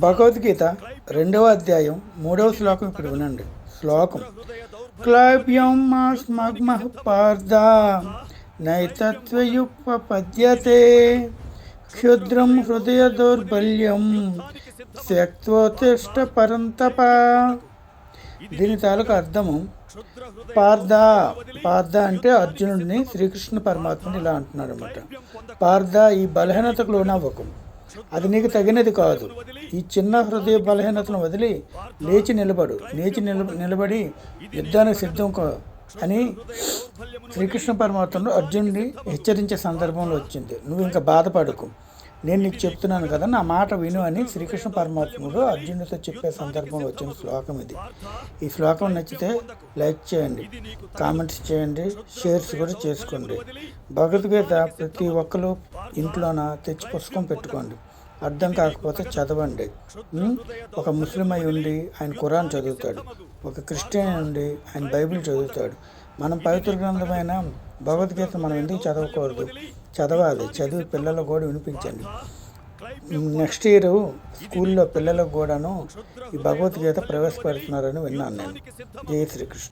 భగవద్గీత రెండవ అధ్యాయం మూడవ శ్లోకం ఇప్పుడు వినండి. శ్లోకం. క్లాభ్యం మాస్మగ్మ పార్థ నైతత్వయుపపద్యతే క్షుద్రం హృదయ దౌర్బల్యం త్యక్తోతిష్ట పరంతప. దీని తాలూకు అర్థము పార్థ పార్థ అంటే అర్జునుడిని శ్రీకృష్ణ పరమాత్మని ఇలా అంటున్నాడు అనమాట పార్థ ఈ బలహీనతకు లోనవ్వకు. అది నీకు తగినది కాదు. ఈ చిన్న హృదయ బలహీనతను వదిలి లేచి నిలబడు. లేచి నిల నిలబడి యుద్ధానికి సిద్ధం కా అని శ్రీకృష్ణ పరమాత్ముడు అర్జునుడిని హెచ్చరించే సందర్భంలో వచ్చింది. నువ్వు ఇంకా బాధపడకు. నేను నీకు చెప్తున్నాను కదా నా మాట విను అని శ్రీకృష్ణ పరమాత్ముడు అర్జునుడితో చెప్పే సందర్భంలో వచ్చిన శ్లోకం ఇది. ఈ శ్లోకం నచ్చితే లైక్ చేయండి కామెంట్స్ చేయండి షేర్స్ కూడా చేసుకోండి. భగవద్గీత ప్రతి ఒక్కరు ఇంట్లోన? తెచ్చి పుస్తకం పెట్టుకోండి. అర్థం కాకపోతే చదవండి. ఒక ముస్లిం అయి ఉండి ఆయన ఖురాన్ చదువుతాడు. ఒక క్రిస్టియన్ ఉండి ఆయన బైబిల్ చదువుతాడు. మనం పవిత్ర గ్రంథమైన? భగవద్గీత మనం ఎందుకు చదవకూడదు? చదవాలి. చదివి పిల్లలకు కూడా వినిపించండి. నెక్స్ట్ ఇయర్ స్కూల్లో పిల్లలకు కూడాను ఈ భగవద్గీత ప్రవేశపెడుతున్నారని విన్నాను నేను. జయ శ్రీకృష్ణ.